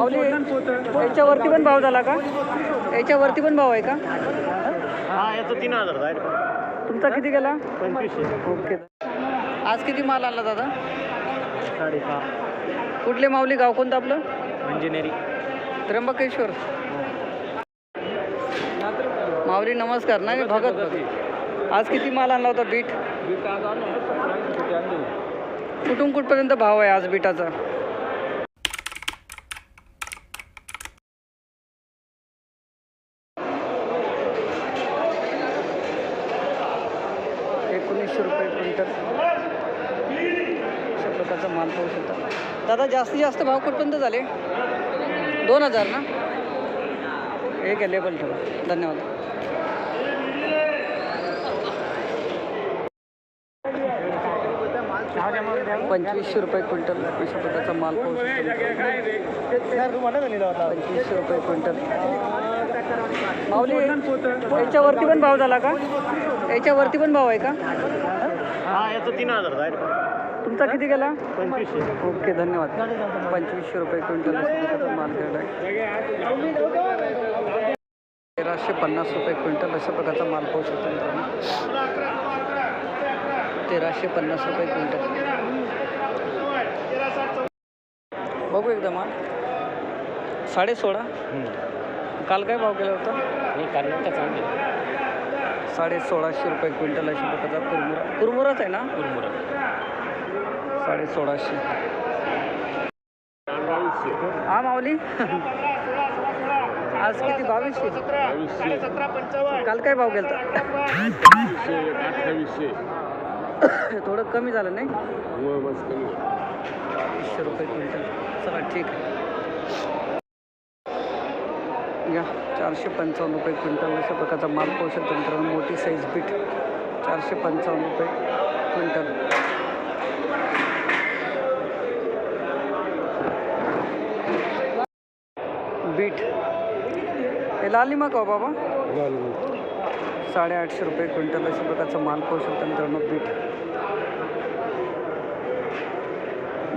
माऊली याच्यावरती पण भाव झाला का? याच्यावरती पण भाव आहे का? हा याचं तीन हजार तुमचा किती गेला? पंचवीसशे. ओके. आज किती माल आणला दादा? साडेसहा. कुठले माऊली? गाव कोणतं आपलं? इंजिनिअरिंग त्र्यंबकेश्वर. माऊली नमस्कार. नाही भगत आज किती माल आणला होता बीट? कुठून कुठपर्यंत भाव आहे आज बीटाचा? एकोणीसशे रुपये क्विंटल अशा प्रकारचा माल पाहू शकता. दादा जास्तीत जास्त भाव कुठपर्यंत झाले? दोन हजार ना? एक लेबल ठेवा. धन्यवाद. पंचवीसशे रुपये क्विंटल अशा प्रकारचा माल पाहू पंचवीसशे रुपये क्विंटल. माऊली याच्यावरती पण भाव झाला का? याच्यावरती पण भाव आहे का? हा याचं तीन हजार जाईल तुमचा किती गेला? पंचवीसशे. ओके धन्यवाद. पंचवीसशे रुपये क्विंटल माल आहे तेराशे पन्नास रुपये क्विंटल अशा प्रकारचा माल पाहू शकतो तेराशे पन्नास रुपये क्विंटल. बघू एकदा माल. साडे सोळा? काल काय भाव केला होता? मी चांगले. साडे सोळाशे रुपये क्विंटल अशा प्रकारचा कुरमुरा. कुरमुराच आहे ना? कुरमुरा. साडे सोळाशे. हा माऊली? आज किती? बावीसशे? काल काय भाव गेलता? अठ्ठावीसशे. थोडं कमी झालं नाही? वीसशे रुपये क्विंटल. चला ठीक आहे. घ्या चारशे पंचावन्न रुपये क्विंटल. अशा प्रकारचा माल पाहू शकतो मित्रांनो. मोठी साईज बीट चारशे पंचावन्न रुपये क्विंटल. बीट हे लालिमा का हो बाबा. साडेआठशे रुपये क्विंटल. अशा प्रकारचा माल पाहू शकतो मित्रांनो बीट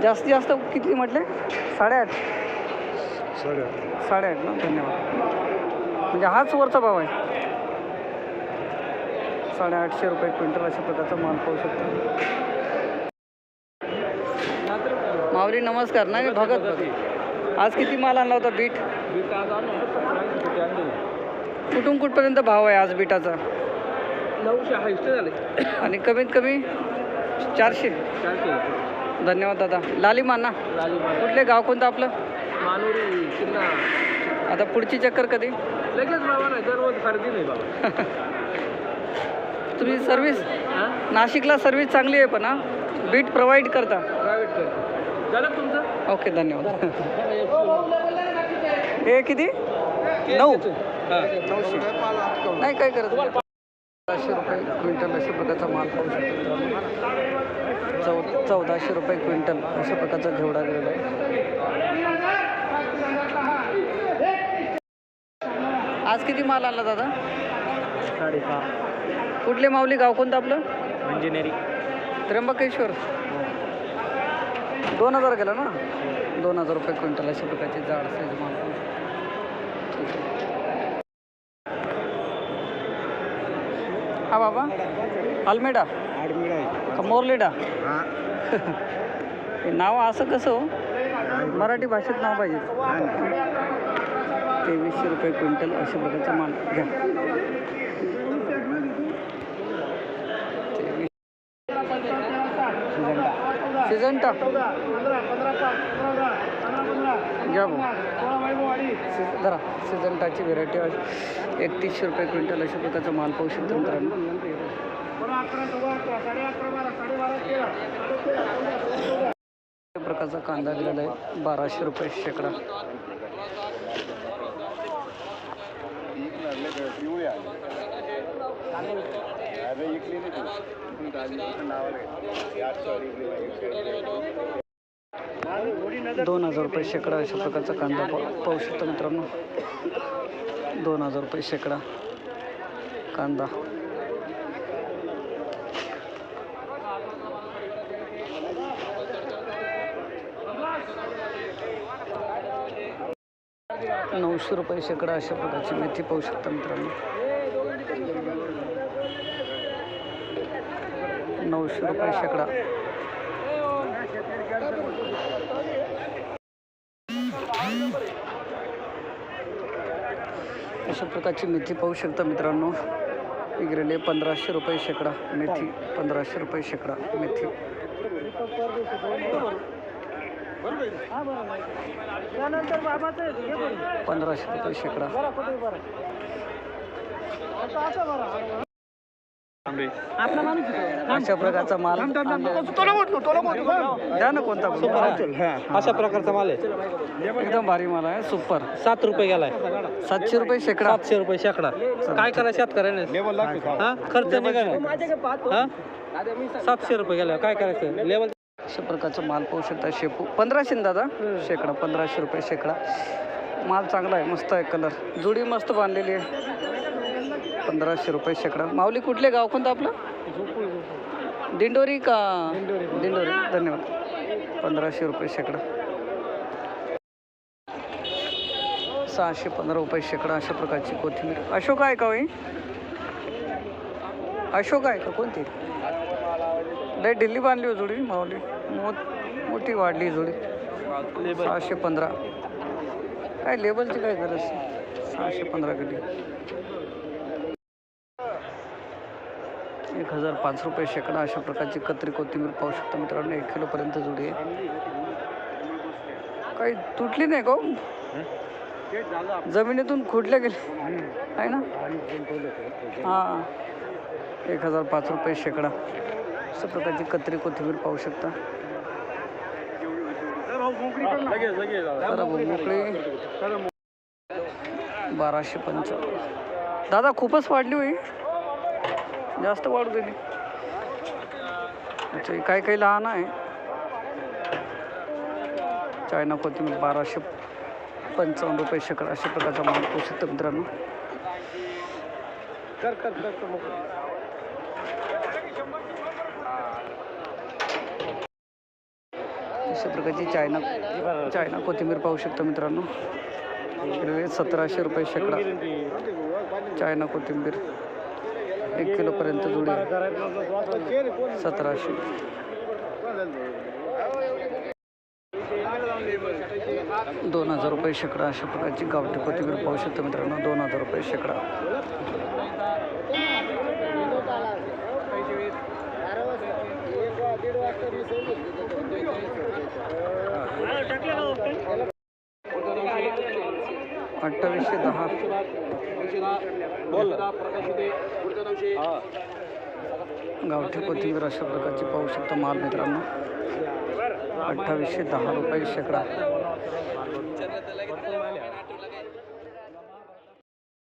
जास्तीत जास्त किती म्हटले? साडेआठ. साडेआठ ना? धन्यवाद. म्हणजे हाच वरचा भाव आहे. साडेआठशे रुपये क्विंटल अशा प्रकारचा माल पाहू शकतो. माऊली नमस्कार. नाही भगत भगत आज किती माल आणला होता बीट? कुठून कुठपर्यंत भाव आहे आज बीटाचा? नऊशे हायस्ट झाले. आणि कमीत कमी चारशे. धन्यवाद दादा. लालिमा ना कुठले गाव कोणतं आपलं? मानुरी किन्ना आता पुढची चक्कर कधी? लगेच बाबा नाही दररोज खरेदी नाही बाबा. तुम्ही सर्विस हां? नाशिकला सर्विस चांगली आहे पण हा? बीट प्रोव्हाइड करता. प्रायव्हेट कर झालं का तुमचं? ओके धन्यवाद. हे किती? नऊ? नाही काय करत चौदाशे रुपये क्विंटल अशा प्रकारचा माल पाहू शकतो मित्रांनो. चौ चौदाशे रुपये क्विंटल अशा प्रकारचा घेवडा गेलेला आहे. आज किती माल आणला दादा? साडेसहा. कुठले माऊली गाव कोणतं आपलं? इंजिनिअरिंग त्र्यंबकेश्वर. दोन हजार गेला ना? दोन हजार रुपये क्विंटल अशा प्रकारची जाड साईज माल. हा बाबा अल्मेडा का मोरलेडा? हे. नाव असं कसं हो? मराठी भाषेत नाव पाहिजे. तेवीसशे रुपये क्विंटल अशा प्रकारचा माल. घ्या. सिजंटा. घ्या भाऊ. धरा. सिजंटाची व्हेरायटी एकतीसशे रुपये क्विंटल अशा प्रकारचा माल पाहू शकतो मित्रांनो. प्रकारचा कांदा दिलेला आहे. बाराशे रुपये शेकडा. दोन हजार रुपये शेकडा अशा प्रकारचा कांदा पाहू शकतो मित्रांनो. दोन हजार रुपये शेकडा कांदा. नऊशे रुपये शेकडा अशा प्रकारची मेथी पाहू शकता मित्रांनो. नऊशे रुपये शेकडा. अशा प्रकारची मेथी पाहू शकता मित्रांनो. इकडे पंधराशे रुपये शेकडा मेथी पंधराशे रुपये शेकडा मेथी. पंधराशे रुपये शेकडा अशा प्रकारचा माल द्या ना कोणता पण. अशा प्रकारचा माल आहे. एकदम भारी माल आहे. सुपर. सात रुपये गेलाय. सातशे रुपये शेकडा. सातशे रुपये शेकडा. काय करायचं शेतकऱ्याने? हा खर्च निघाला. हा? सातशे रुपये गेला काय करायचं? लेवल अशा प्रकारचा माल पाहू शकता शेपू. पंधराशे ना दादा? शेकडा पंधराशे रुपये शेकडा. माल चांगला आहे मस्त आहे कलर जुडी मस्त बांधलेली आहे. पंधराशे रुपये शेकडा. माऊली कुठले गाव कोणतं आपलं? दिंडोरी का? दिंडोरी. धन्यवाद. पंधराशे रुपये शेकडा. सहाशे पंधरा रुपये शेकडा अशा प्रकारची कोथिंबीर. अशोक आहे का होई अशोक आहे का? कोणती? लय दिल्ली बांधली हो जोडी माऊली. मोठ मोठी वाढली जोडी. सहाशे पंधरा. काय लेबलची काय गरज? सहाशे पंधरा कधी एक हजार पाच रुपये शेकडा अशा प्रकारची कत्री कोथिंबीर पाहू शकता मित्रांनो. एक किलोपर्यंत जोडी आहे. काही तुटली नाही का जमिनीतून खुडल्या गेले आहे ना? हां. एक हजार पाच रुपये शेकडा. अशा प्रकारची कत्री कोथिंबीर पाहू शकता. मोकळी. बाराशे पंचावन्न. दादा खूपच वाढली होई. जास्त वाढू दिली अच्छा काही काही लहान आहे. चायना कोथिंबीर बाराशे पंचावन्न रुपये शेकडा अशा प्रकारचा माल पाहू शकता मित्रांनो. अशा प्रकारची चायना चायना कोथिंबीर पाहू शकता मित्रांनो. इकडे सतराशे रुपये शेकडा. चायना कोथिंबीर. एक किलोपर्यंत जुडी सतराशे. दोन हजार रुपये शेकडा अशा प्रकारची गावठी कोथिंबीर पाहू शकता मित्रांनो. दोन हजार रुपये शेकडा. अठ्ठावीसशे दहा. गावठी कोथिंबीर अशा प्रकारची पाहू शकता माल मित्रांनो. अठ्ठावीसशे दहा रुपये शेकडा.